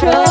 show.